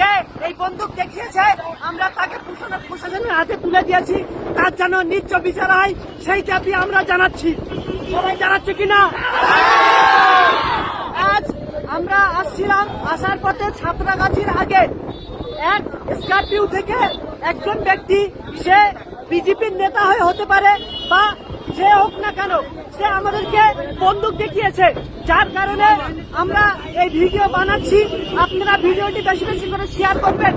যে এই বন্দুক দেখিয়েছে। আমরা তাকে প্রশাসন- প্রশাসনের হাতে তুলে দিয়েছি। তার যেন নিচ্ছ বিচার হয়, সেই দাবি আমরা জানাচ্ছি। সবাই জানাচ্ছি কিনা আজ আমরা আসছিলাম আসার পথে ছাত্রাগাছির আগে এক স্করপিও থেকে একজন ব্যক্তি সে বিজেপির নেতা হয়ে হতে পারে বা যে হোক না কেন, সে আমাদেরকে বন্দুক দেখিয়েছে। যার কারণে আমরা এই ভিডিও বানাচ্ছি। আপনারা ভিডিওটি বেশি বেশি করে শেয়ার করবেন।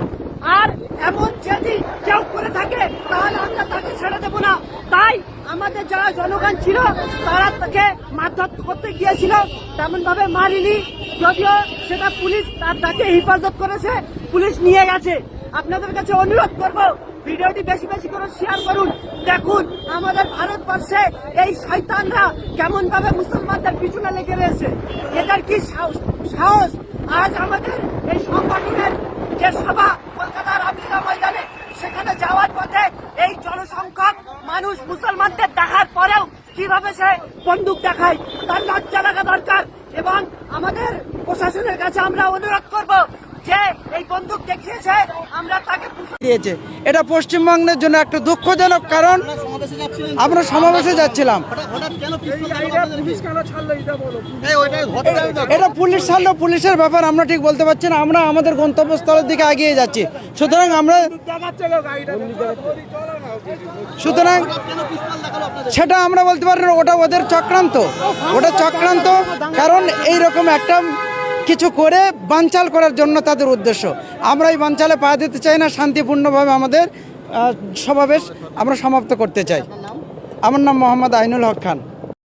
আর এমন যদি কেউ করে থাকে, তাহলে আমরা তাকে ছেড়ে দেবো না। তাই আমাদের যারা জনগণ ছিল, তারা তাকে মারধর করতে গিয়েছিল। তেমন ভাবে মারিনি। যদিও সেটা পুলিশ তাকে হেফাজত করেছে, পুলিশ নিয়ে গেছে। আপনাদের কাছে অনুরোধ করব, ভিডিওটি বেশি বেশি করে শেয়ার করুন, দেখুন আমাদের ভারতবর্ষে এই শয়তানরা কেমন ভাবে মুসলমানদের পিছনে লেগে রয়েছে। এদের কি সাহস সাহস? আজ আমাদের এই সংগঠনের যে সভা কলকাতার আমিরা ময়দানে, সেখানে যাওয়ার পথে এই জনসংখ্যক মানুষ মুসলমানদের দেখার পরেও কীভাবে সে বন্দুক দেখায়, তার লজ্জা লাগা দরকার। এবং আমাদের প্রশাসনের কাছে আমরা অনুরোধ করব যে এই বন্দুক দেখিয়েছে, আমরা তাকে দিয়েছে। এটা পশ্চিমবঙ্গের জন্য একটা দুঃখজনক কারণ। আমরা সমাবেশে যাচ্ছিলাম। এটা পুলিশ ছাড়লো, পুলিশের ব্যাপার আমরা ঠিক বলতে পারছি না। আমরা আমাদের গন্তব্যস্থলের দিকে এগিয়ে যাচ্ছি। সুতরাং আমরা সুতরাং সেটা আমরা বলতে পারি ওটা ওদের চক্রান্ত। ওটা চক্রান্ত, কারণ এই রকম একটা কিছু করে বানচাল করার জন্য তাদের উদ্দেশ্য। আমরা এই বানচালে পা দিতে চাই না, শান্তিপূর্ণভাবে আমাদের সমাবেশ আমরা সমাপ্ত করতে চাই। আমার নাম মোহাম্মদ আইনুল হক খান।